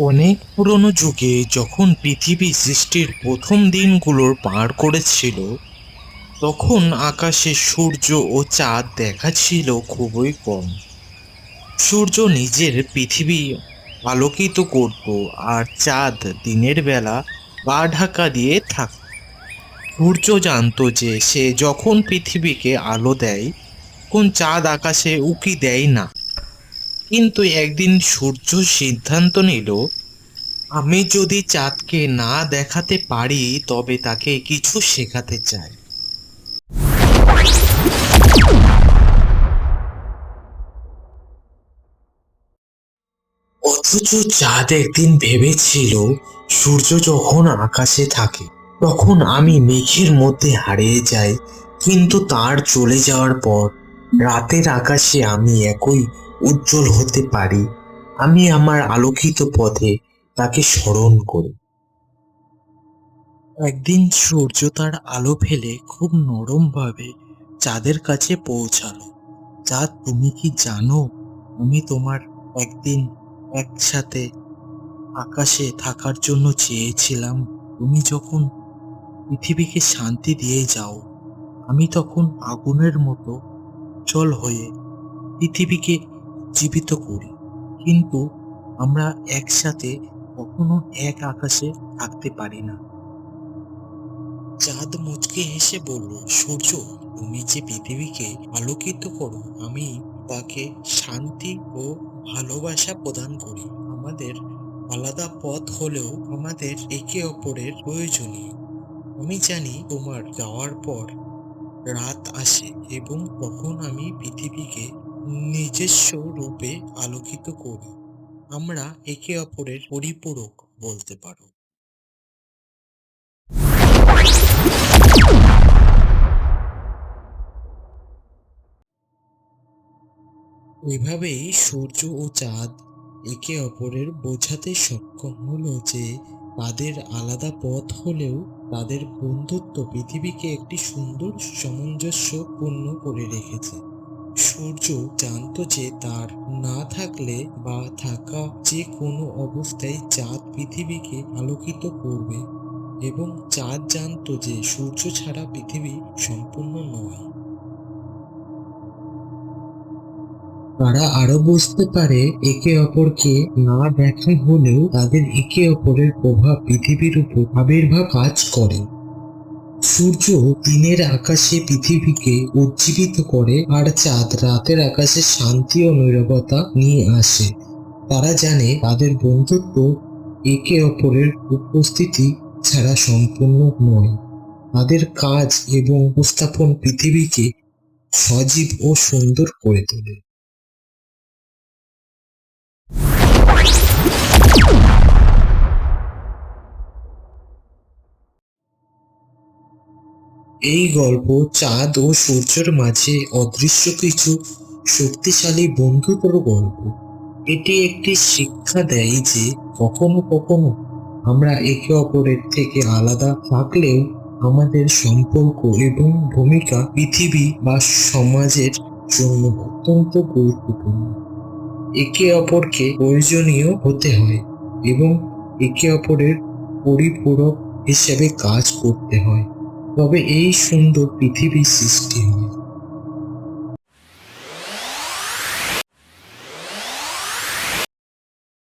অনেক পুরনো যুগে যখন পৃথিবী সৃষ্টির প্রথম দিনগুলোর পার করেছিল, তখন আকাশে সূর্য ও চাঁদ দেখা ছিল খুবই কম। সূর্য নিজের পৃথিবী আলোকিত করত আর চাঁদ দিনের বেলা বা ঢাকা দিয়ে থাকত সূর্য জানতো যে সে যখন পৃথিবীকে আলো দেয় কোন চাঁদ আকাশে উকি দেয় না। কিন্তু একদিন সূর্য সিদ্ধান্ত নিল, আমি যদি চাঁদকে না দেখাতে পারি, তবে তাকে কিছু শেখাতে চাই। অথচ চাঁদ একদিন ভেবেছিল, সূর্য যখন আকাশে থাকে, তখন আমি মেঘের মধ্যে হারিয়ে যাই, কিন্তু তার চলে যাওয়ার পর, রাতের আকাশে আমি একই উজ্জ্বল হতে পারি, আমি আমার আলোকিত পথে তাকে স্মরণ করি। একদিন সূর্য তার আলো ফেলে খুব নরমভাবে চাঁদের কাছে পৌঁছালো। চাঁদ তুমি কি জানো, আমি তোমার একদিন একসাথে আকাশে থাকার জন্য চেয়েছিলাম। তুমি যখন পৃথিবীকে শান্তি দিয়ে যাও, আমি তখন আগুনের মতো জল হয়ে পৃথিবীকে জীবিত করি। কিন্তু আমরা একসাথে কখনো এক আকাশে থাকতে পারি না। চাঁদ মুচকে হেসে বলল, সূর্য, তুমি যে পৃথিবীকে আলোকিত করো, আমি তাকে শান্তি ও ভালোবাসা প্রদান করি। আমাদের আলাদা পথ হলেও আমাদের একে অপরের প্রয়োজনীয়। আমি জানি তোমার যাওয়ার পর রাত আসে এবং তখন আমি পৃথিবীকে নিজস্ব রূপে আলোকিত করি। আমরা একে অপরের পরিপূরক বলতে পারো। এভাবেই সূর্য ও চাঁদ একে অপরের বোঝাতে সক্ষম হলো যে তাদের আলাদা পথ হলেও তাদের বন্ধুত্ব পৃথিবীকে একটি সুন্দর, সামঞ্জস্যপূর্ণ করে রেখেছে। সূর্য জানতো যে তার না থাকলে বা থাকা যে কোনো অবস্থায় চাঁদ পৃথিবীকে আলোকিত করবে এবং চাঁদ জানতো যে সূর্য ছাড়া পৃথিবী সম্পূর্ণ নয়। তারা আরও বুঝতে পারে, একে অপরকে না দেখা হলেও তাদের একে অপরের প্রভাব পৃথিবীর উপর আবির্ভাব কাজ করে। সূর্য দিনের আকাশে পৃথিবীকে উজ্জীবিত করে আর চাঁদ রাতের আকাশে শান্তি ও নীরবতা নিয়ে আসে। তারা জানে তাদের বন্ধুত্ব একে অপরের উপস্থিতি ছাড়া সম্পূর্ণ নয়। তাদের কাজ এবং উপস্থাপন পৃথিবীকে সজীব ও সুন্দর করে তোলে। এই গল্প চাঁদ ও সূর্যের মাঝে অদৃশ্য কিছু শক্তিশালী বন্ধুত্বর গল্প। এটি একটি শিক্ষা দেয় যে কখনো কখনো আমরা একে অপরের থেকে আলাদা থাকলেও আমাদের সম্পর্ক এবং ভূমিকা পৃথিবী বা সমাজের জন্য অত্যন্ত গুরুত্বপূর্ণ। একে অপরকে প্রয়োজনীয় হতে হয় এবং একে অপরের পরিপূরক হিসেবে কাজ করতে হয়। তবে এই সুন্দর পৃথিবী সৃষ্টি হয়।